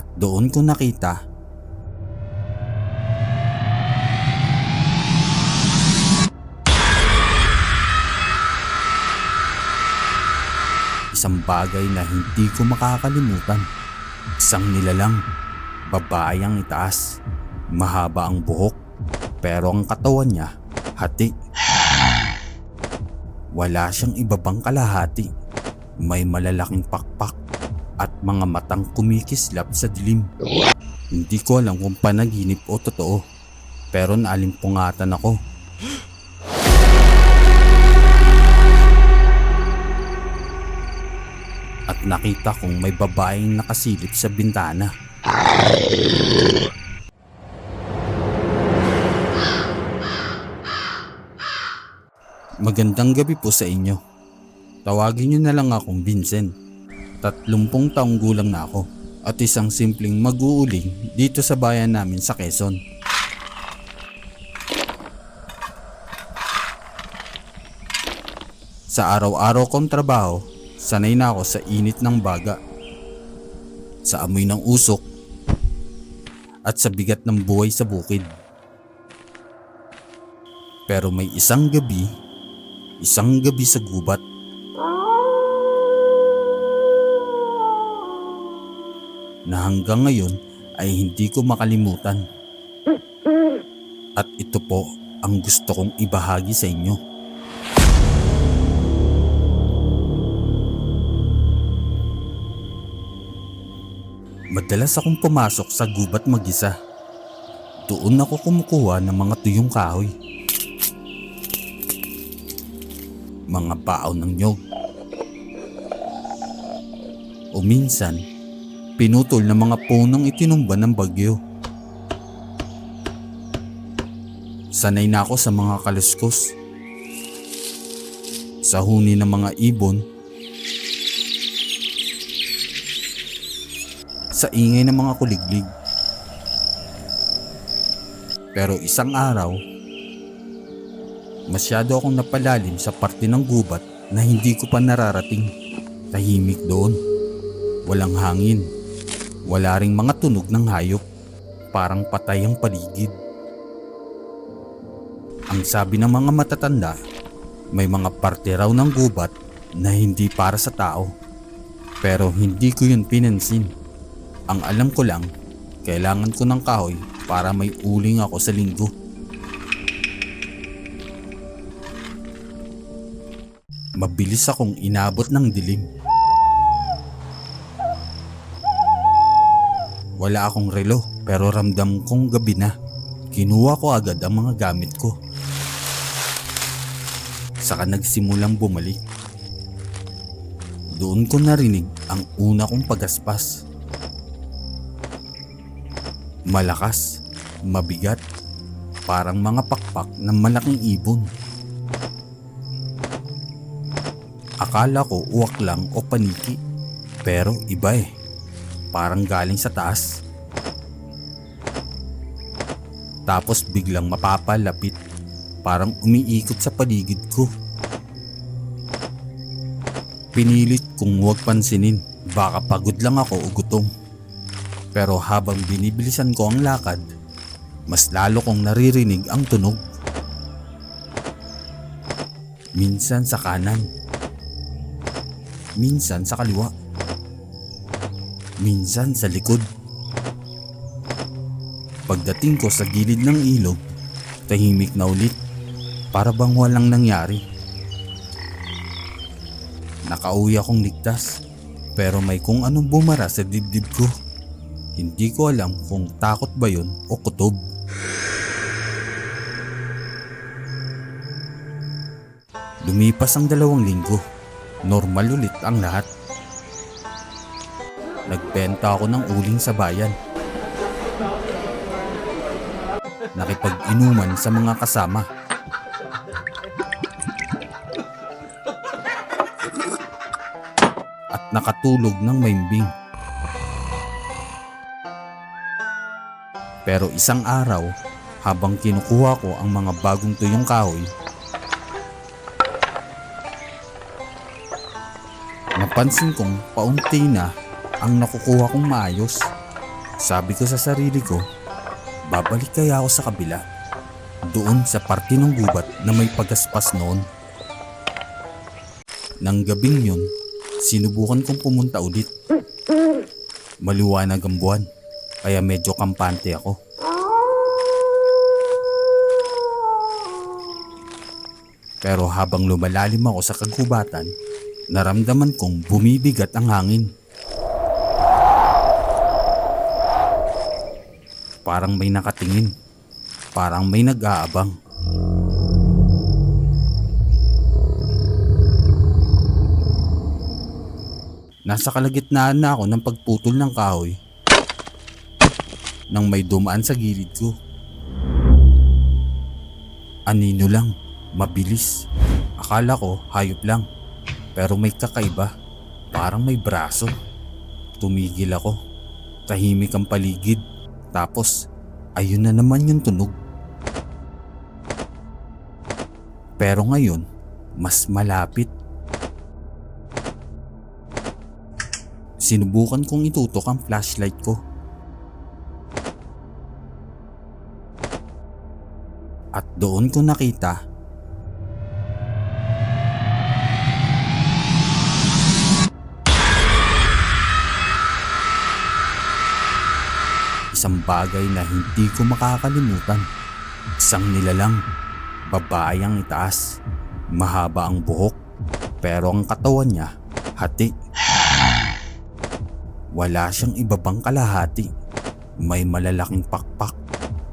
At doon ko nakita isang bagay na hindi ko makakalimutan. Isang nilalang, babae ang itaas, mahaba ang buhok, pero ang katawan niya, hati. Wala siyang ibabang kalahati. May malalaking pakpak at mga matang kumikislap sa dilim. Hindi ko alam kung panaginip o totoo, pero naalimpungatan ako. at nakita kong may babaeng nakasilip sa bintana. Magandang gabi po sa inyo. Tawagin niyo na lang akong Vincent. Tatlumpong taong gulang na ako at isang simpleng mag-uuling dito sa bayan namin sa Quezon. Sa araw-araw kong trabaho, sanay na ako sa init ng baga, sa amoy ng usok, at sa bigat ng buhay sa bukid. Pero may isang gabi, isang gabi sa gubat, na hanggang ngayon ay hindi ko makalimutan. At ito po ang gusto kong ibahagi sa inyo. Madalas akong pumasok sa gubat mag-isa. Doon ako kumukuha ng mga tuyong kahoy. Mga baon ng nyog. O minsan, pinutol ng mga punong itinumba ng bagyo. Sanay na ako sa mga kaluskos. Sa huni ng mga ibon sa ingay ng mga kuliglig. Pero isang araw, masyado akong napalalim sa parte ng gubat na hindi ko pa nararating. Tahimik doon. Walang hangin. Wala ring mga tunog ng hayop. Parang patay ang paligid. Ang sabi ng mga matatanda, may mga parte raw ng gubat na hindi para sa tao. Pero hindi ko yun pinansin. Ang alam ko lang, kailangan ko ng kahoy para may uling ako sa linggo. Mabilis akong inabot ng dilim. Wala akong relo pero ramdam kong gabi na. Kinuha ko agad ang mga gamit ko. Saka nagsimulang bumalik. Doon ko narinig ang una kong pagaspas. Malakas, mabigat, parang mga pakpak ng malaking ibon. Akala ko uwak lang o paniki, pero iba eh. Parang galing sa taas. Tapos biglang mapapalapit, parang umiikot sa paligid ko. Pinilit kung huwag pansinin, baka pagod lang ako o gutom. Pero habang binibilisan ko ang lakad, mas lalo kong naririnig ang tunog. Minsan sa kanan, minsan sa kaliwa, minsan sa likod. Pagdating ko sa gilid ng ilog, tahimik na ulit, para bang walang nangyari. Nakauwi akong ligtas, pero may kung anong bumara sa dibdib ko. Hindi ko alam kung takot ba yun o kutob. Lumipas ang dalawang linggo. Normal ulit ang lahat. Nagbenta ako ng uling sa bayan. Nakipag-inuman sa mga kasama. At nakatulog ng maimbing. Pero isang araw, habang kinukuha ko ang mga bagong tuyong kahoy, napansin kong paunti na ang nakukuha kong maayos. Sabi ko sa sarili ko, babalik kaya ako sa kabila. Doon sa parte ng gubat na may pagaspas noon. Nang gabing yun, sinubukan kong pumunta ulit. Maliwanag ang buwan, kaya medyo kampante ako. Pero habang lumalalim ako sa kagubatan, naramdaman kong bumibigat ang hangin. Parang may nakatingin. Parang may nag-aabang. Nasa kalagitnaan na ako ng pagputol ng kahoy nang may dumaan sa gilid ko. Anino lang, mabilis. Akala ko hayop lang, pero may kakaiba. Parang may braso. Tumigil ako. Tahimik ang paligid. Tapos, ayun na naman yung tunog. Pero ngayon, mas malapit. Sinubukan kong itutok ang flashlight ko. At doon ko nakita isang bagay na hindi ko makakalimutan. Isang nilalang, babae ang itaas, mahaba ang buhok, pero ang katawan niya, hati. Wala siyang ibabang kalahati. May malalaking pakpak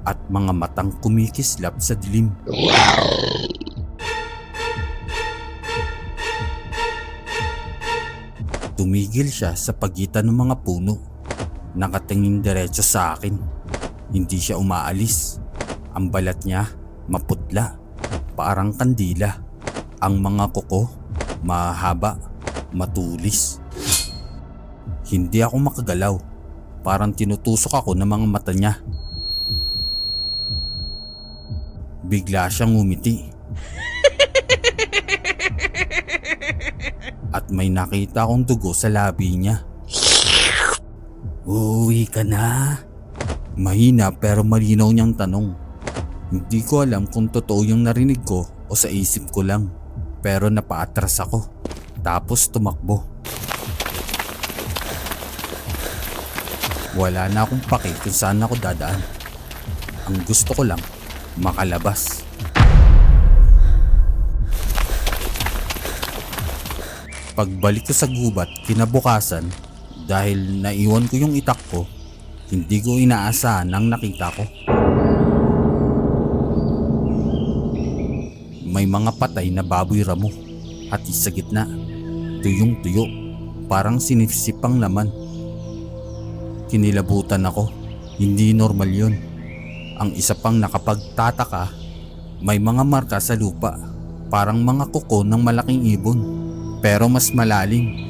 at mga matang kumikislap sa dilim. Tumigil siya sa pagitan ng mga puno. Nakatingin diretso sa akin. Hindi siya umaalis. Ang balat niya maputla, parang kandila. Ang mga kuko mahaba, matulis. Hindi ako makagalaw. Parang tinutusok ako ng mga mata niya. Bigla siyang umiti. At may nakita akong dugo sa labi niya. Uuwi ka na? Mahina pero malinaw niyang tanong. Hindi ko alam kung totoo yung narinig ko o sa isip ko lang. Pero napaatras ako. Tapos tumakbo. Wala na akong pake kung saan ako dadaan. Ang gusto ko lang, makalabas. Pagbalik ko sa gubat kinabukasan dahil naiwan ko yung itak ko, hindi ko inaasahan ang nakita ko. May mga patay na baboy ramo at sa gitna, tuyong tuyo, parang sinipsip ang laman. Kinilabutan ako, hindi normal yun. Ang isa pang nakapagtataka, may mga marka sa lupa, parang mga kuko ng malaking ibon, pero mas malalim.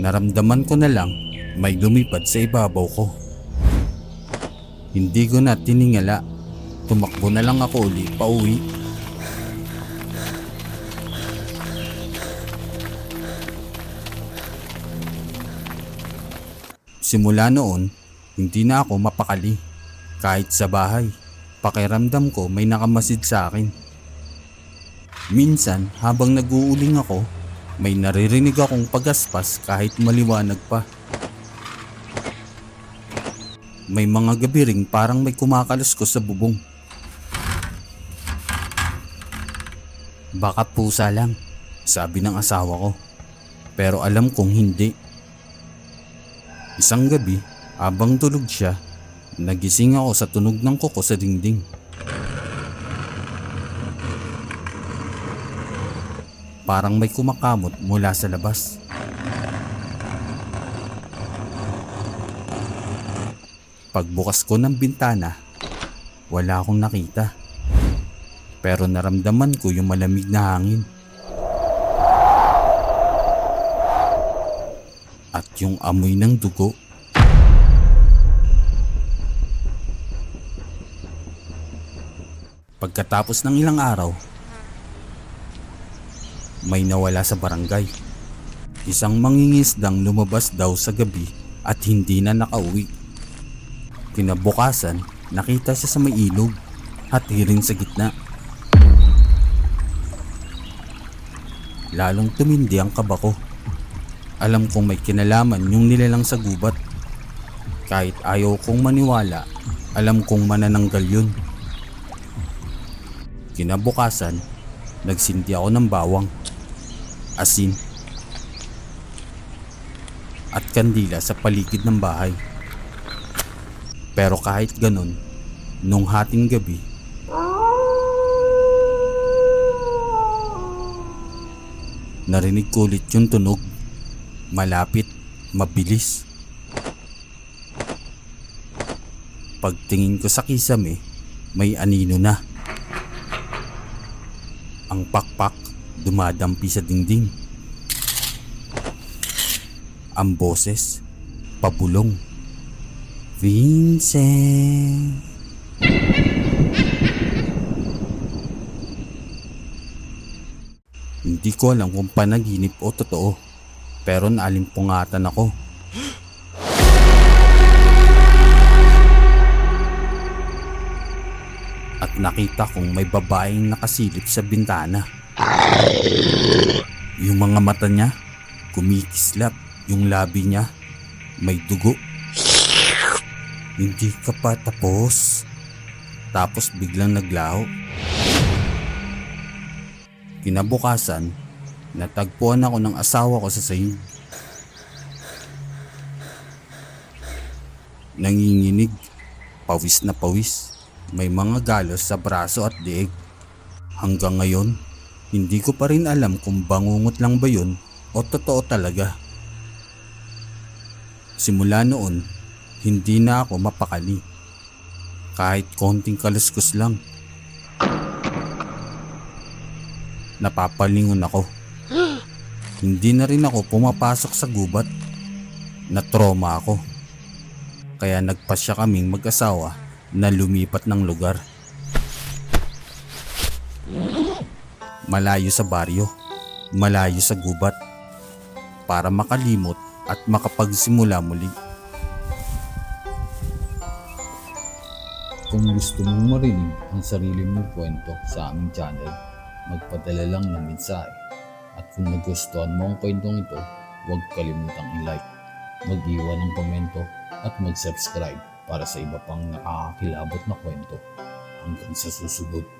Naramdaman ko na lang may lumipad sa ibabaw ko. Hindi ko na tiningala. Tumakbo na lang ako uli pauwi. Simula noon, hindi na ako mapakali. Kahit sa bahay, pakiramdam ko may nakamasid sa akin. Minsan, habang nag-uuling ako, may naririnig akong pagaspas kahit maliwanag pa. May mga gabi ring parang may kumakalas ko sa bubong. Baka pusa lang, sabi ng asawa ko. Pero alam kong hindi. Isang gabi, habang tulog siya, nagising ako sa tunog ng kuko sa dingding. Parang may kumakamot mula sa labas. Pagbukas ko ng bintana, wala akong nakita. Pero naramdaman ko yung malamig na hangin. At yung amoy ng dugo. Pagkatapos ng ilang araw, may nawala sa barangay. Isang mangingisdang lumabas daw sa gabi at hindi na nakauwi. Kinabukasan, nakita siya sa may ilog at hirin sa gitna. Lalong tumindi ang kaba ko. Alam kong may kinalaman yung nilalang sa gubat. Kahit ayaw kong maniwala, alam kong manananggal yun. Kinabukasan, nagsindi ako ng bawang, asin, at kandila sa paligid ng bahay. Pero kahit ganun, nung hating gabi, narinig ko ulit yung tunog. Malapit, mabilis. Pagtingin ko sa kisame, may anino na. Ang pakpak dumadampi sa dingding. Ang boses, pabulong. Vincent. Hindi ko alam kung panaginip o totoo. Pero naalimpungatan ako. At nakita kong may babaeng nakasilip sa bintana. Yung mga mata niya, kumikislap. Yung labi niya, may dugo. Hindi ka pa tapos. Tapos biglang naglaho. Kinabukasan, natagpuan ako ng asawa ko sa saying. Nanginginig, pawis na pawis. May mga galos sa braso at leeg. Hanggang ngayon, hindi ko pa rin alam kung bangungot lang ba yun o totoo talaga. Simula noon, hindi na ako mapakali. Kahit konting kaluskos lang. Napapalingon ako. Hindi na rin ako pumapasok sa gubat. Na-trauma ako. Kaya nagpasya kaming mag-asawa na lumipat ng lugar. Malayo sa baryo, malayo sa gubat, para makalimot at makapagsimula muli. Kung gusto mong marinig ang sarili mong kwento sa aming channel, magpadala lang ng mensahe. At kung nagustuhan mo ang kwentong ito, huwag kalimutang i-like, mag-iwan ng komento at mag-subscribe para sa iba pang nakakakilabot na kwento. Hanggang sa susunod.